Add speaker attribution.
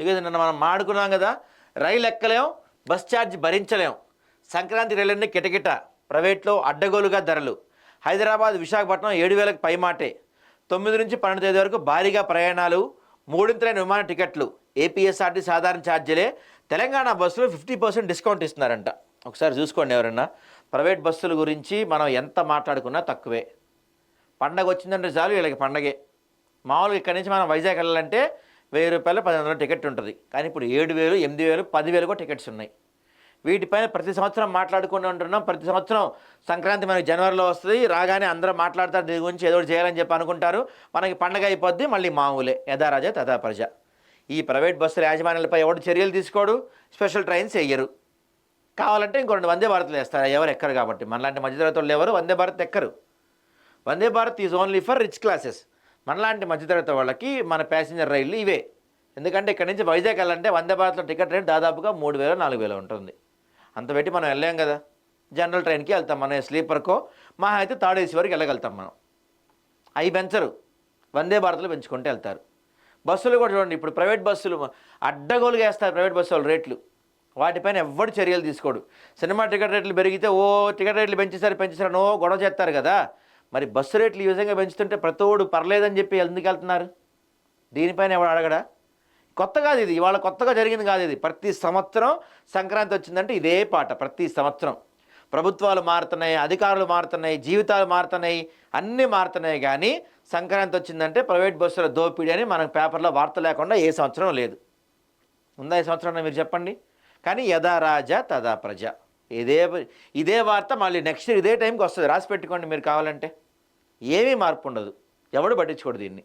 Speaker 1: ఇక నిన్న మనం మాడుకున్నాం కదా రైలు ఎక్కలేం బస్ ఛార్జ్ భరించలేం. సంక్రాంతి రైలన్నీ కిటకిట ప్రైవేట్లో అడ్డగోలుగా ధరలు. హైదరాబాద్ విశాఖపట్నం ఏడు వేలకు పైమాటే తొమ్మిది నుంచి పన్నెండు తేదీ వరకు భారీగా ప్రయాణాలు మూడింతలైన విమాన టికెట్లు. ఏపీఎస్ఆర్టీ సాధారణ ఛార్జీలే. తెలంగాణ బస్సులు ఫిఫ్టీ పర్సెంట్ డిస్కౌంట్ ఇస్తున్నారంట. ఒకసారి చూసుకోండి ఎవరన్నా. ప్రైవేట్ బస్సుల గురించి మనం ఎంత మాట్లాడుకున్నా తక్కువే. పండగ వచ్చిందంటే చాలు వీళ్ళకి పండగే. మామూలుగా ఇక్కడి నుంచి మనం వైజాగ్ వెళ్ళాలంటే వెయ్యి రూపాయలు పది వందల టికెట్ ఉంటుంది. కానీ ఇప్పుడు ఏడు వేలు ఎనిమిది వేలు పదివేలు కూడా టికెట్స్ ఉన్నాయి. వీటిపైన ప్రతి సంవత్సరం మాట్లాడుకుంటూ ఉంటున్నాం. ప్రతి సంవత్సరం సంక్రాంతి మనకి జనవరిలో వస్తుంది. రాగానే అందరూ మాట్లాడతారు. దీని గురించి ఏదో చేయాలని చెప్పి అనుకుంటారు. మనకి పండగ అయిపోద్ది మళ్ళీ మామూలే. యథారాజా తథా ప్రజ ఈ ప్రైవేట్ బస్సుల యాజమాన్యాలపై ఎవడు చర్యలు తీసుకోడు? స్పెషల్ ట్రైన్స్ వేయరు. కావాలంటే ఇంకో రెండు వందే భారత్లు వేస్తారు. ఎవరు ఎక్కరు కాబట్టి. మనలాంటి మధ్యతరగతి వాళ్ళు ఎవరు? Vande Bharat ఎక్కరు. Vande Bharat is only for rich classes. మనలాంటి మధ్యతరగతి వాళ్ళకి మన ప్యాసింజర్ రైళ్ళు ఇవే. ఎందుకంటే ఇక్కడ నుంచి వైజాగ్ వెళ్ళాలంటే వందే భారత్లో టికెట్ రేట్ దాదాపుగా మూడు వేలు నాలుగు వేలు ఉంటుంది. అంత పెట్టి మనం వెళ్ళాం కదా. జనరల్ ట్రైన్కి వెళ్తాం మనం స్లీపర్కో మా అయితే థర్డ్ ఏసీ వరకు వెళ్ళగలుగుతాం మనం. అవి పెంచరు. వందే భారత్లో పెంచుకుంటూ వెళ్తారు. బస్సులు కూడా చూడండి ఇప్పుడు ప్రైవేట్ బస్సులు అడ్డగోలుగా వేస్తారు ప్రైవేట్ బస్సు వాళ్ళు రేట్లు. వాటిపైన ఎవ్వడు చర్యలు తీసుకోడు. సినిమా టికెట్ రేట్లు పెరిగితే ఓ టికెట్ రేట్లు పెంచేసారు పెంచేసారు ఓ గొడవ చేస్తారు కదా. మరి బస్సు రేట్లు ఈ విధంగా పెంచుతుంటే ప్రతోడు పర్లేదని చెప్పి ఎందుకు వెళ్తున్నారు? దీనిపైన ఎవడు అడగడా? కొత్త కాదు ఇది. ఇవాళ కొత్తగా జరిగింది కాదు ఇది. ప్రతి సంవత్సరం సంక్రాంతి వచ్చిందంటే ఇదే పాట. ప్రతి సంవత్సరం. ప్రభుత్వాలు మారుతున్నాయి అధికారులు మారుతున్నాయి జీవితాలు మారుతున్నాయి అన్నీ మారుతున్నాయి కానీ సంక్రాంతి వచ్చిందంటే ప్రైవేట్ బస్సుల దోపిడీ అని మనకు పేపర్లో వార్త లేకుండా ఏ సంవత్సరం లేదు. ఉందా ఈ సంవత్సరం మీరు చెప్పండి? కానీ యథా రాజా తదా ప్రజ. ఇదే ఇదే వార్త మళ్ళీ నెక్స్ట్ ఇదే టైంకి వస్తుంది. రాసి పెట్టుకోండి మీరు కావాలంటే. ఏమీ మార్పు ఉండదు. ఎవడు పట్టించుకోడు దీన్ని.